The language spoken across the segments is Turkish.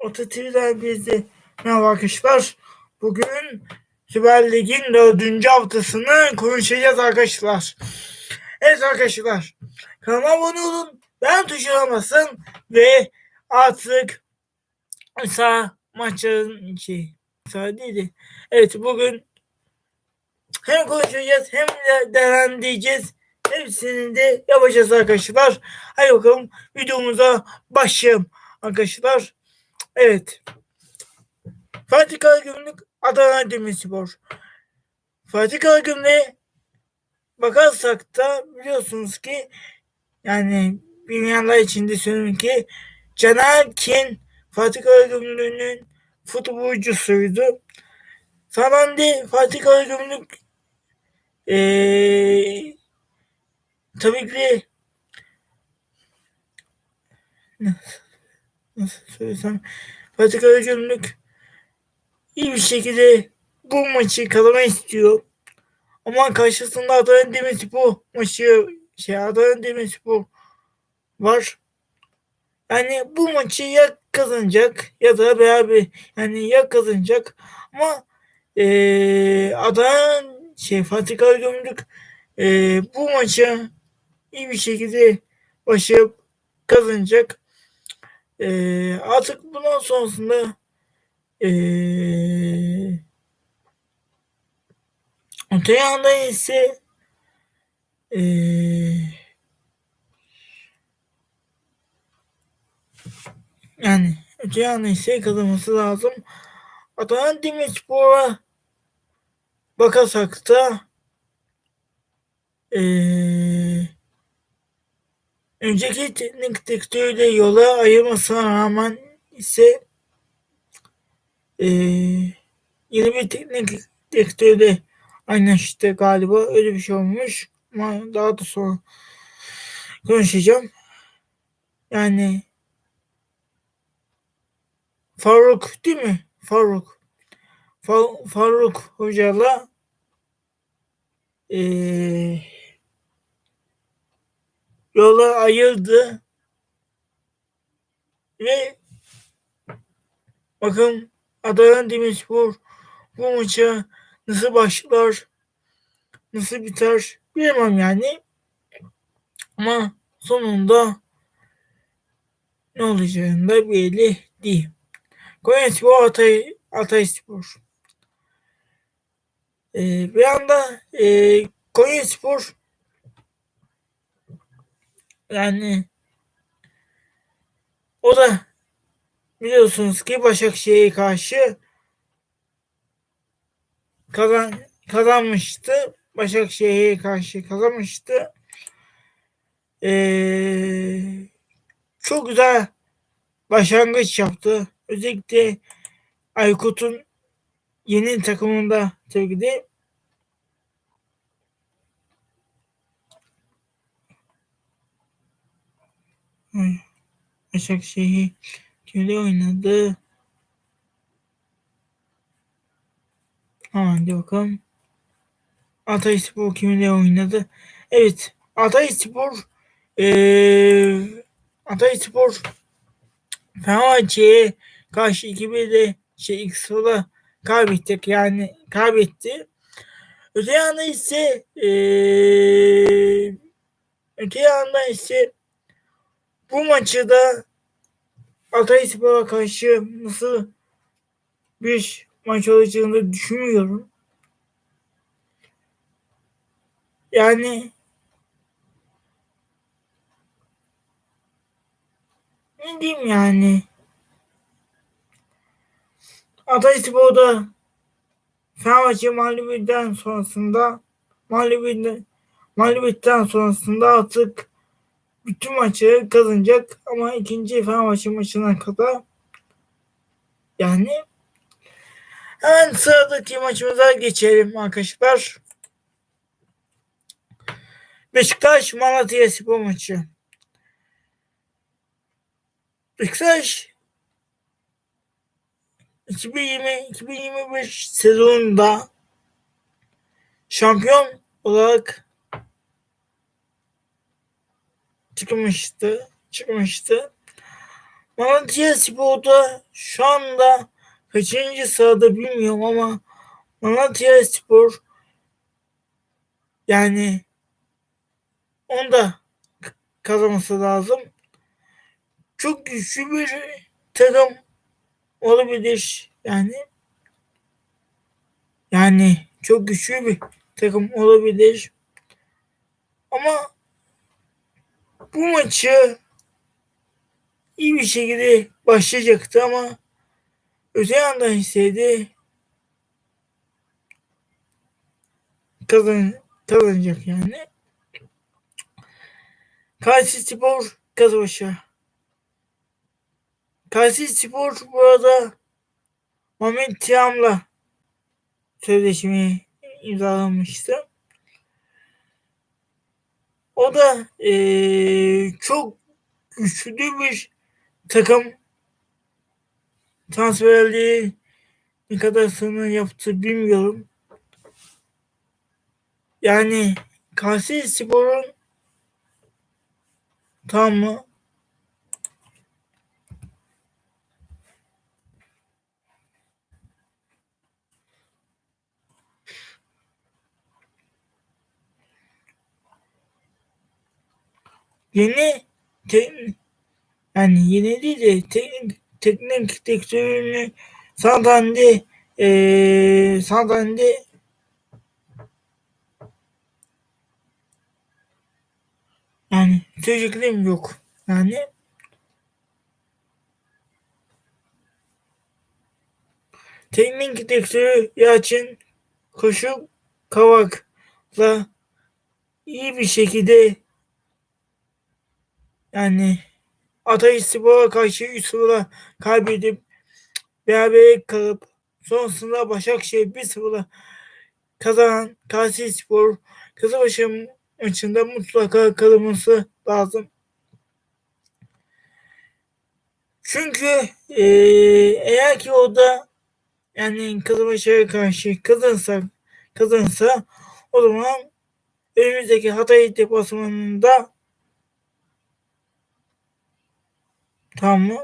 Ototiv'den bizi merhaba arkadaşlar. Bugün Süper Lig'in dördüncü haftasını konuşacağız arkadaşlar. Evet arkadaşlar. Kanalıma abone olun. Ben tuşuna basın. Ve artık sağ maçların içi. Sağ değildi. Evet bugün hem konuşacağız hem de değerlendireceğiz. Hepsini de yapacağız arkadaşlar. Hadi bakalım videomuza başlayalım arkadaşlar. Evet. Fatih Karagümrük Adana Demirspor. Fatih Karagümrük'e bakarsak da biliyorsunuz ki yani dünyalar içinde söyleyeyim ki Caner Kin Fatih Karagümrük'ün futbolcusuydu. Sanandi Fatih Karagümrük ee, tabii ki nasıl söylesem Fatih Karagümrük iyi bir şekilde bu maçı kazanmak istiyor. Ama karşısında Adana Demirspor maçı şey Adana Demirspor var. Yani bu maçı ya kazanacak ya da beraber yani ya kazanacak ama ee, Adana şey Fatih Karagümrük ee, bu maçı iyi bir şekilde başarıp kazanacak. Ee, artık bundan sonrasında ee, öte yanda ise ee, yani öte yanda ise kazanması lazım. Adana Demirspor'a bakarsak da ee, önceki teknik direktörüyle yola ayırmasına rağmen ise ee, yeni bir teknik direktörle anlaştı galiba. Öyle bir şey olmuş. Ama daha da sonra konuşacağım. Yani Faruk değil mi? Faruk. Fa- Faruk hocayla ee, yola ayırdı ve bakın Adana Demirspor bu maça nasıl başlar, nasıl biter bilemem yani. Ama sonunda ne olacağını da belli değil. Konyaspor Atay, Atayspor. Ee, bir anda e, Konyaspor yani o da biliyorsunuz ki Başakşehir'e karşı kazan, kazanmıştı. Başakşehir'e karşı kazanmıştı. Ee, çok güzel başlangıç yaptı. Özellikle Aykut'un yeni takımında tabii de Başakşehir kimle oynadı? Hadi bakalım. Atayspor kimle oynadı? Evet. Atayspor ee, Atayspor Fenerbahçe'ye karşı 2-1'de şey ilk sırada kaybettik yani kaybetti. Öte yanda ise ee, öte yanda ise bu maçı da Atayspor'a karşı nasıl bir maç olacağını düşünmüyorum. Yani ne diyeyim yani Atayspor'da Fenerbahçe mağlubiyetten sonrasında mağlubiyetten, mağlubiyetten sonrasında artık bütün maçı kazanacak ama ikinci Fenerbahçe maçına kadar yani hemen sıradaki maçımıza geçelim arkadaşlar. Beşiktaş Malatya Spor maçı. Beşiktaş 2020-2021 sezonunda şampiyon olarak çıkmıştı. Çıkmıştı. Malatya Spor'da şu anda kaçıncı sırada bilmiyorum ama Malatya Spor yani onda kazanması lazım. Çok güçlü bir takım olabilir yani. Yani çok güçlü bir takım olabilir. Ama bu maçı iyi bir şekilde başlayacaktı ama öte yandan hissedi kazan, kazanacak yani. Kayseri Spor Kazbaşı. Kayseri Spor bu Mehmet Tiam'la sözleşmeyi imzalamıştı. O da ee, çok güçlü bir takım transferliği ne kadar sonra yaptı bilmiyorum. Yani Kayseri Spor'un tam Yeni teknik yani yeni değil de teknik teknik direktörünü Santander ee, Santander yani söyleyeceklerim yok. Yani teknik direktörü Yalçın Koşu Kavak'la iyi bir şekilde yani Atay Spor'a karşı 3-0'la kaybedip beraber kalıp sonrasında Başakşehir 1-0'la kazanan Kayseri Spor Kızılbaşı maçında mutlaka kalınması lazım. Çünkü e, eğer ki orada yani Kızılbaşı'ya karşı kazansa kazansa o zaman önümüzdeki Hatay deplasmanında tamam mı?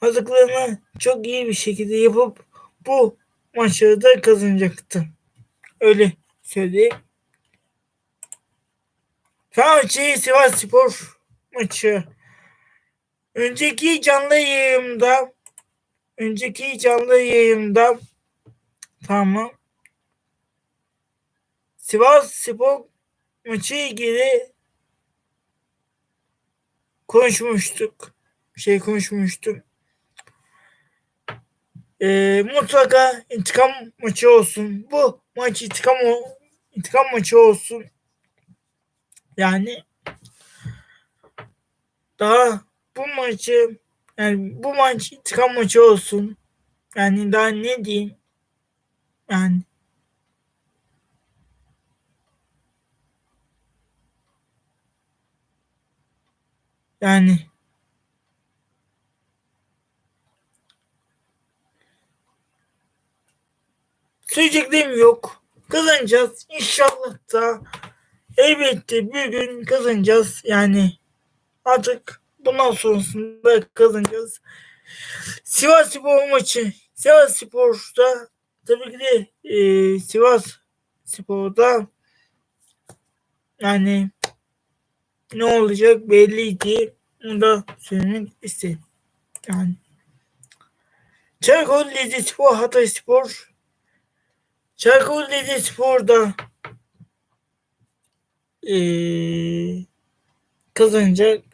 Hazırlıklarını çok iyi bir şekilde yapıp bu maçları da kazanacaktı. Öyle söyleyeyim. Fenerbahçe Sivas Spor maçı. Önceki canlı yayımda önceki canlı yayımda tamam Sivas Spor maçı ilgili konuşmuştuk. Şey konuşmuştum. Ee, mutlaka intikam maçı olsun. Bu maç intikam intikam maçı olsun. Yani daha bu maçı yani bu maç intikam maçı olsun. Yani daha ne diyeyim? Yani yani söyleyeceklerim yok. Kazanacağız. İnşallah da elbette bir gün kazanacağız. Yani artık bundan sonrasında kazanacağız. Sivas Spor maçı. Sivas Spor'da tabii ki de e, Sivas Spor'da yani ne olacak belliydi. Onu da söylemek istedim. Yani Çaykur Rizespor Hatay Spor Çaykur Rizespor'da ee, kazanacak.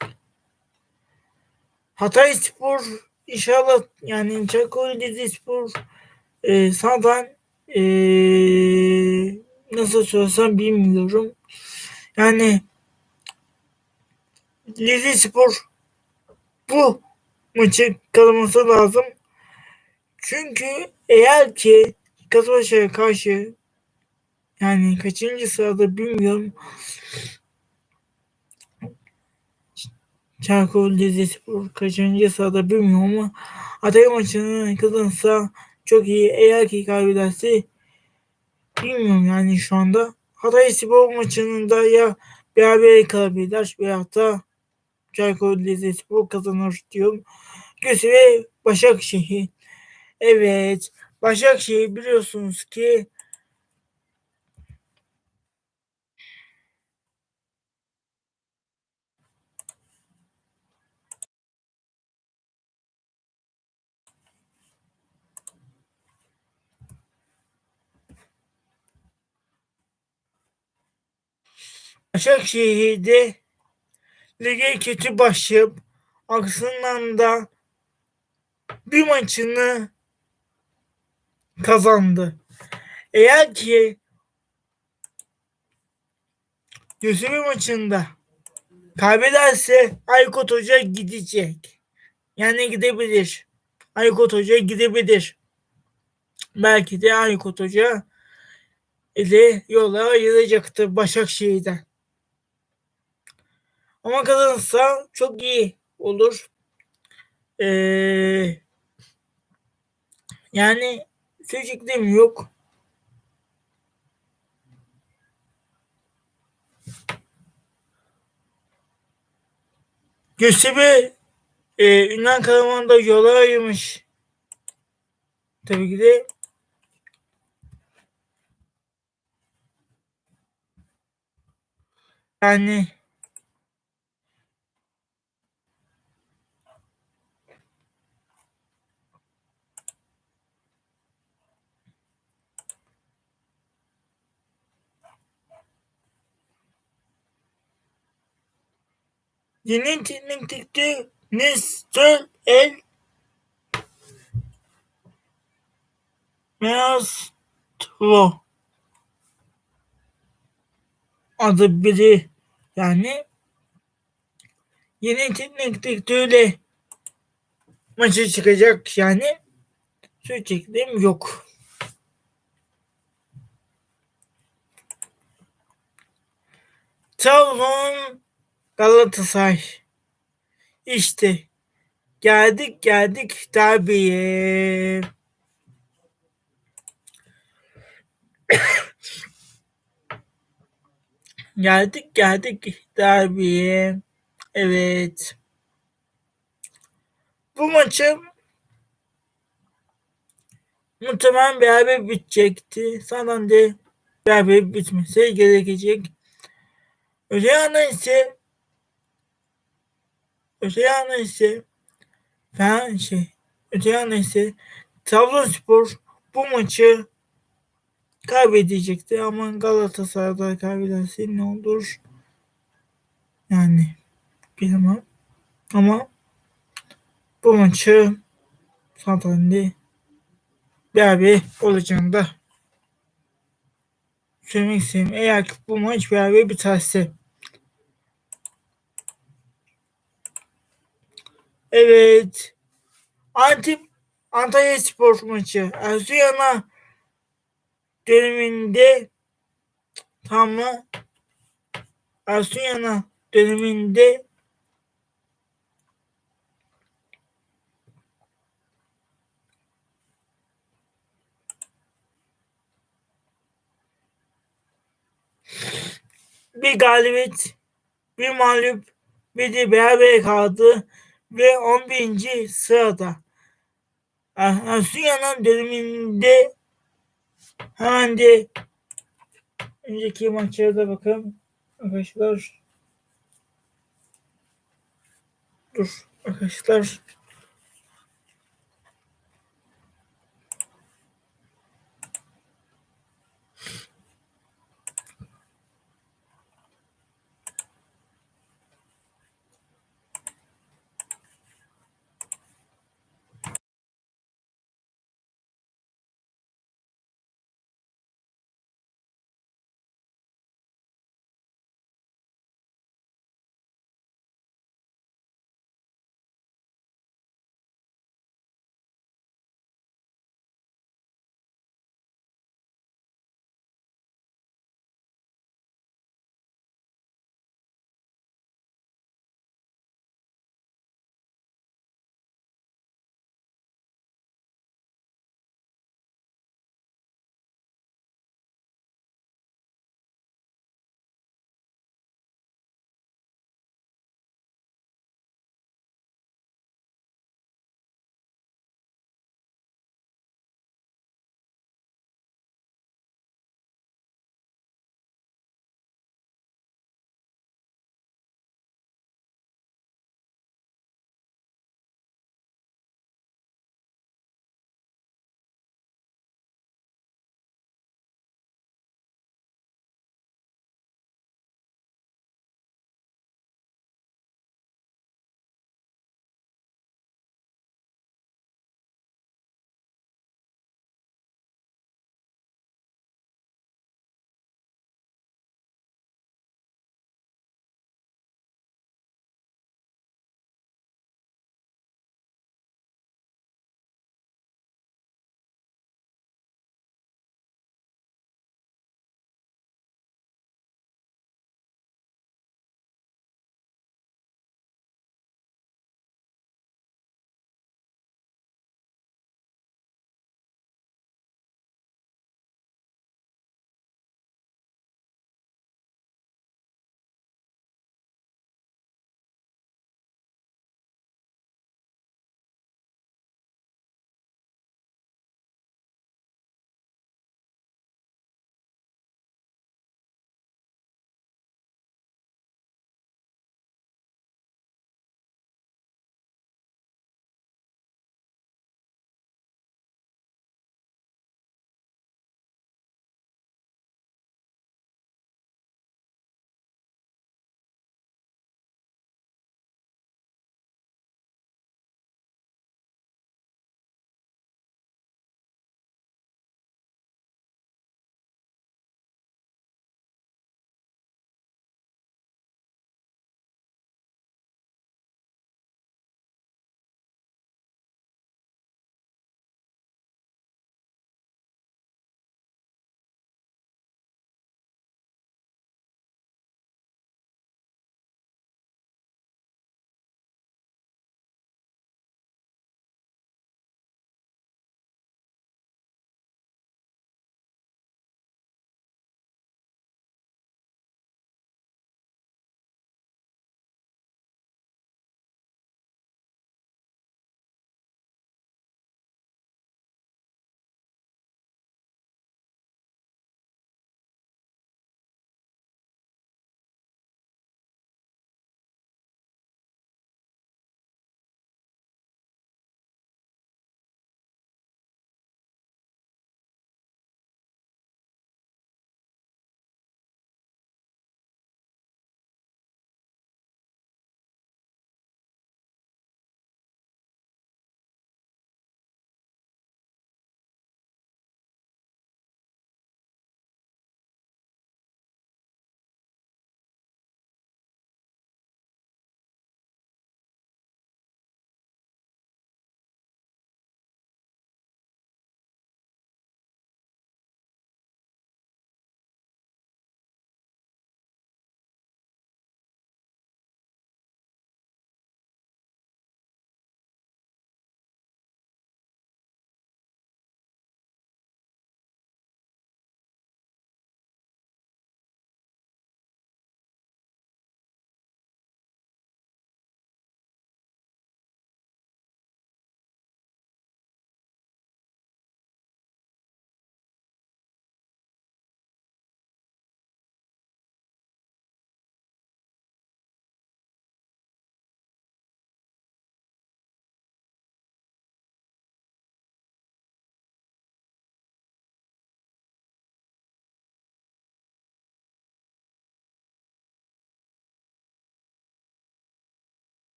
Hatay Spor inşallah yani Çaykur Rizespor e, zaten e, nasıl söylesem bilmiyorum. Yani Rizespor bu maçı kazanması lazım. Çünkü eğer ki Kasımpaşa'ya karşı yani kaçıncı sırada bilmiyorum. Çaykur Rizespor kaçıncı sırada bilmiyorum ama Hatay maçını kazanırsa çok iyi. Eğer ki kaybederse bilmiyorum yani şu anda. Hatay Spor maçının da ya beraber kalabilirler veya da Çaykur Rizespor kazanır diyorum. Göztepe Başakşehir. Evet. Başakşehir biliyorsunuz ki Başakşehir'de lige kötü başlayıp aksından da bir maçını kazandı. Eğer ki Göztepe maçında kaybederse Aykut Hoca gidecek. Yani gidebilir. Aykut Hoca gidebilir. Belki de Aykut Hoca ile yola ayrılacaktır Başakşehir'den. Ama kazanırsa çok iyi olur. Ee, yani söyleyeceklerim yok. Göztepe e, Ünal Karaman da yola ayırmış. Tabii ki de yani Yeni teknik direktör Nestor El Meastro adı biri yani yeni teknik direktörle maça çıkacak yani söyleyeceklerim yok. Trabzon Galatasaray işte geldik geldik derbiye. geldik geldik derbiye. Evet. Bu maçı muhtemelen beraber bitecekti. Zaten de beraber bitmesi gerekecek. Öte yandan ise öte yandan ise şey öte yandan ise Trabzonspor bu maçı kaybedecekti ama Galatasaray'da kaybederse ne olur? Yani bilemem. Ama bu maçı zaten de beraber olacağını da söylemek istedim. Eğer ki bu maç beraber biterse Evet. Antip Antalya Spor maçı. Erzuyan'a döneminde tam mı? Erzuyan'a döneminde bir galibiyet, bir mağlup, bir de beraber kaldı ve 11. sırada. Erzuyan'ın döneminde hemen de önceki maçlara da bakalım. Arkadaşlar dur arkadaşlar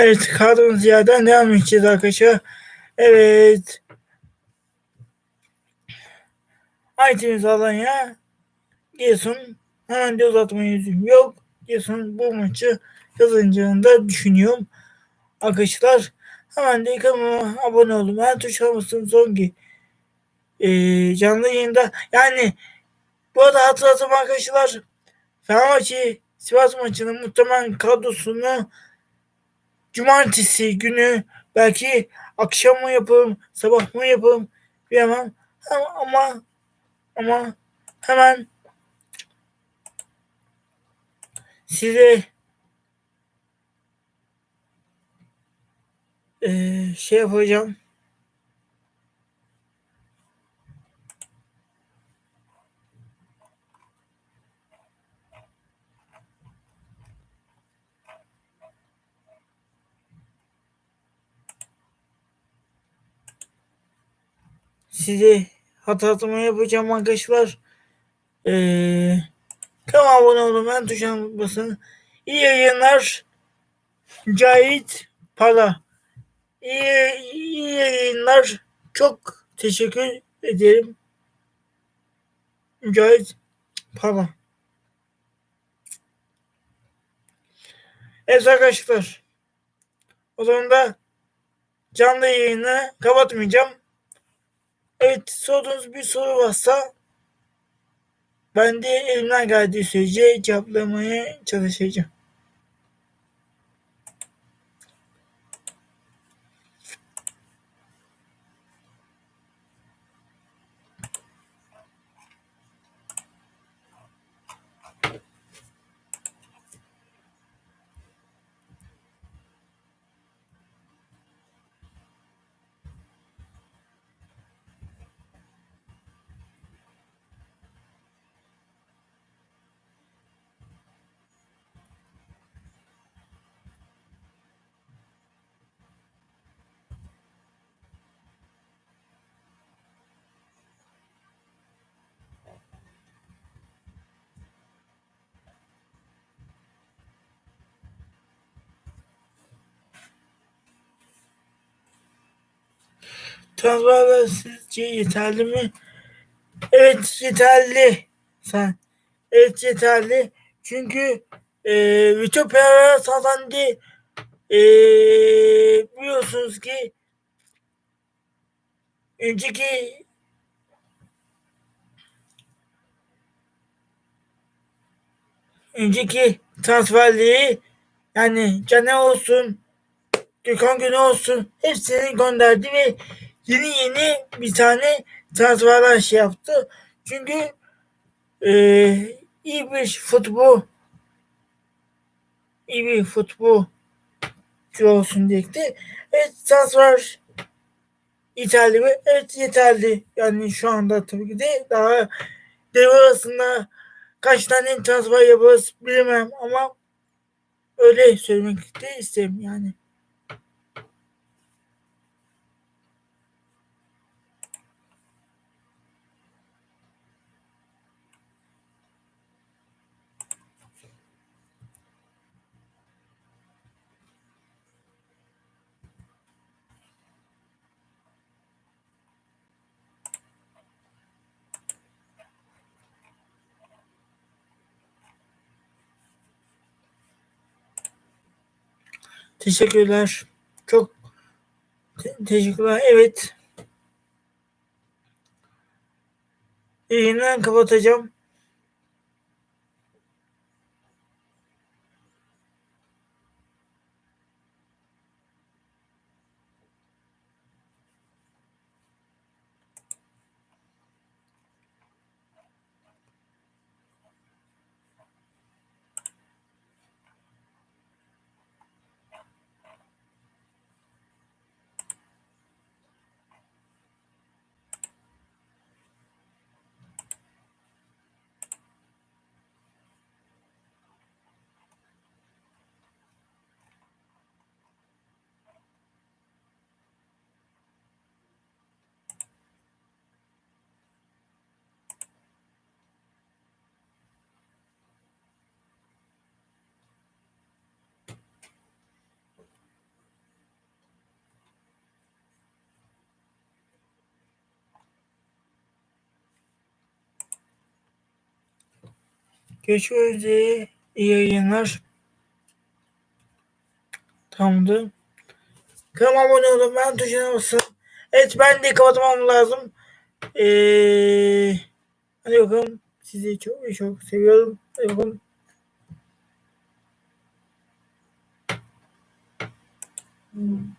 Evet kaldığımız yerden devam edeceğiz arkadaşlar. Evet. Aitimiz Alanya. Giresun hemen de uzatmaya yüzüm yok. Giresun bu maçı kazanacağını da düşünüyorum. Arkadaşlar hemen de kanalıma abone olun. Ben tuşlamasın son ki ee, canlı yayında yani bu arada hatırlatım arkadaşlar Fenerbahçe Sivas maçının muhtemelen kadrosunu cumartesi günü belki akşam mı yapalım sabah mı yapalım bilemem ama ama hemen size e, şey yapacağım. Size hatırlatma yapacağım arkadaşlar. Ee, kanala abone olun. Ben tuşuna basın. İyi yayınlar. Cahit Pala. İyi, iyi yayınlar. Çok teşekkür ederim. Mücahit Pala. Evet arkadaşlar. O zaman da canlı yayını kapatmayacağım. Evet sorduğunuz bir soru varsa ben de elimden geldiği sürece cevaplamaya çalışacağım. Transfer sizce yeterli mi? Evet yeterli. Sen. Evet yeterli. Çünkü e, Vito Pereira e, biliyorsunuz ki önceki önceki transferliği yani Cane olsun Gökhan Günü olsun hepsini gönderdi ve yeni yeni bir tane transferler şey yaptı. Çünkü e, iyi bir futbol iyi bir futbol olsun diyekti. Evet transfer yeterli mi? Evet yeterli. Yani şu anda tabii ki de daha devre arasında kaç tane transfer yaparız bilemem ama öyle söylemek de isterim yani. Teşekkürler. Çok te- teşekkürler. Evet. Yayını kapatacağım. Görüşmek üzere. İyi yayınlar. Tamamdır. Kanalıma abone olun. Ben tuşuna basın. Evet ben de kapatmam lazım. Ee, hadi bakalım. Sizi çok çok seviyorum. Hadi bakalım. Hmm.